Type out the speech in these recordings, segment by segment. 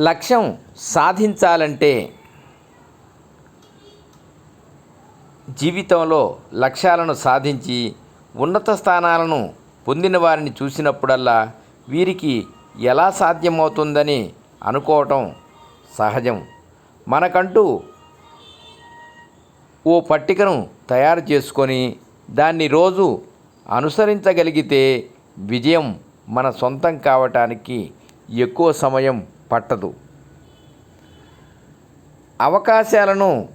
లక్ష్యం సాధించాలంటే జీవితంలో లక్ష్యాలను సాధించి ఉన్నత స్థానాలను పొందిన వారిని చూసినప్పుడల్లా వీరికి ఎలా సాధ్యమవుతుందని అనుకోవటం సహజం. మనకంటూ ఓ పట్టికను తయారు చేసుకొని దాన్ని రోజు అనుసరించగలిగితే విజయం మన సొంతం కావటానికి ఎక్కువ సమయం పట్టదు. అవకాశాలను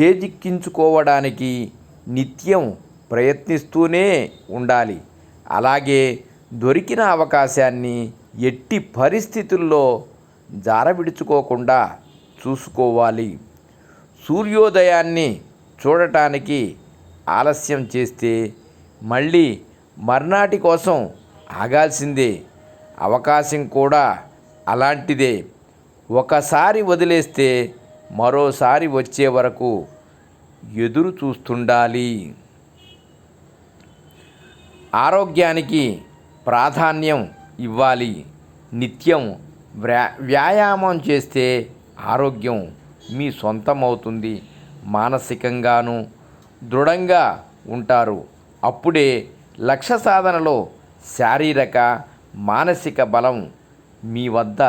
చేజిక్కించుకోవడానికి నిత్యం ప్రయత్నిస్తూనే ఉండాలి. అలాగే దొరికిన అవకాశాన్ని ఎట్టి పరిస్థితుల్లో జారవిడుచుకోకుండా చూసుకోవాలి. సూర్యోదయాన్ని చూడటానికి ఆలస్యం చేస్తే మళ్ళీ మర్నాటి కోసం ఆగాల్సిందే. అవకాశం కూడా అలాంటిదే ఒకసారి వదిలేస్తే మరోసారి వచ్చే వరకు ఎదురు చూస్తుండాలి. ఆరోగ్యానికి ప్రాధాన్యం ఇవ్వాలి. నిత్యం వ్యా వ్యాయామం చేస్తే ఆరోగ్యం మీ సొంతం అవుతుంది మానసికంగాను దృఢంగా ఉంటారు. అప్పుడే లక్ష్య సాధనలో శారీరక మానసిక బలం మీ వద్ద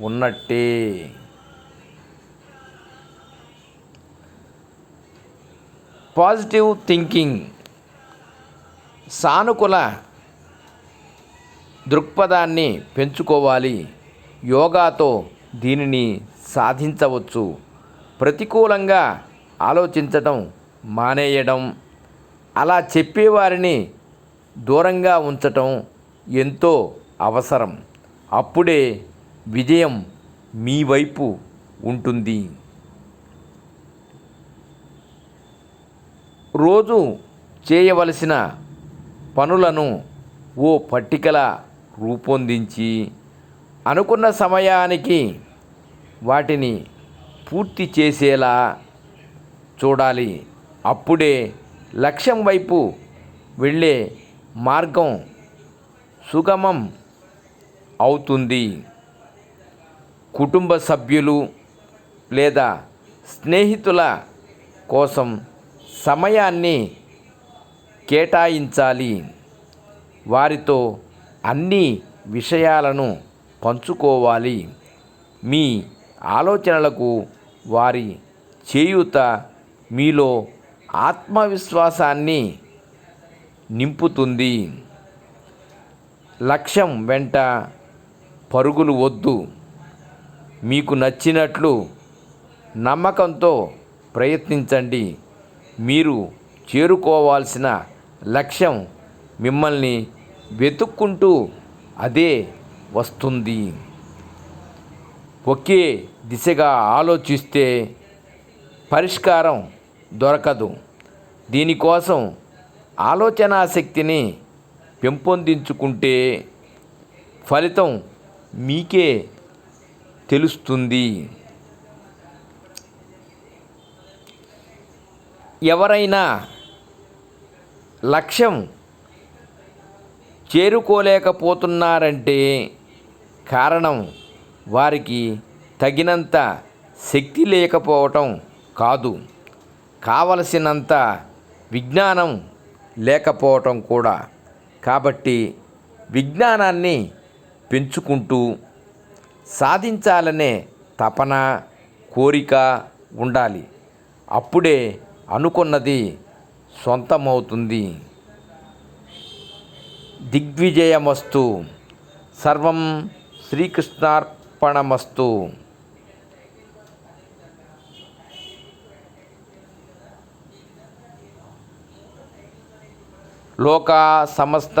ఉన్నట్టే. పాజిటివ్ థింకింగ్ సానుకూల దృక్పథాన్ని పెంచుకోవాలి. యోగాతో దీనిని సాధించవచ్చు. ప్రతికూలంగా ఆలోచించటం మానేయడం అలా చెప్పేవారిని దూరంగా ఉంచటం ఎంతో అవసరం. అప్పుడే విజయం మీ వైపు ఉంటుంది. రోజు చేయవలసిన పనులను ఓ పట్టికల రూపొందించి అనుకున్న సమయానికి వాటిని పూర్తి చేసేలా చూడాలి. అప్పుడే లక్ష్యం వైపు వెళ్ళే మార్గం సుగమం అవుతుంది. కుటుంబ సభ్యులు లేదా స్నేహితుల కోసం సమయాన్ని కేటాయించాలి. వారితో అన్ని విషయాలను పంచుకోవాలి. మీ ఆలోచనలకు వారి చేయూత మీలో ఆత్మవిశ్వాసాన్ని నింపుతుంది. లక్ష్యం వెంట పరుగులు వద్దు. మీకు నచ్చినట్లు నమ్మకంతో ప్రయత్నించండి. మీరు చేరుకోవాల్సిన లక్ష్యం మిమ్మల్ని వెతుక్కుంటూ అదే వస్తుంది. ఒకే దిశగా ఆలోచిస్తే పరిష్కారం దొరకదు. దీనికోసం ఆలోచనా శక్తిని పెంపొందించుకుంటే ఫలితం మీకే తెలుస్తుంది. ఎవరైనా లక్ష్యం చేరుకోలేకపోతున్నారంటే కారణం వారికి తగినంత శక్తి లేకపోవటం కాదు. కావలసినంత విజ్ఞానం లేకపోవటం కూడా. కాబట్టి విజ్ఞానాన్ని పెంచుకుంటూ సాధించాలనే తపన కోరిక ఉండాలి. అప్పుడే అనుకున్నది సొంతమవుతుంది. దిగ్విజయమస్తు సర్వం శ్రీకృష్ణార్పణమస్తు. లోకా సమస్త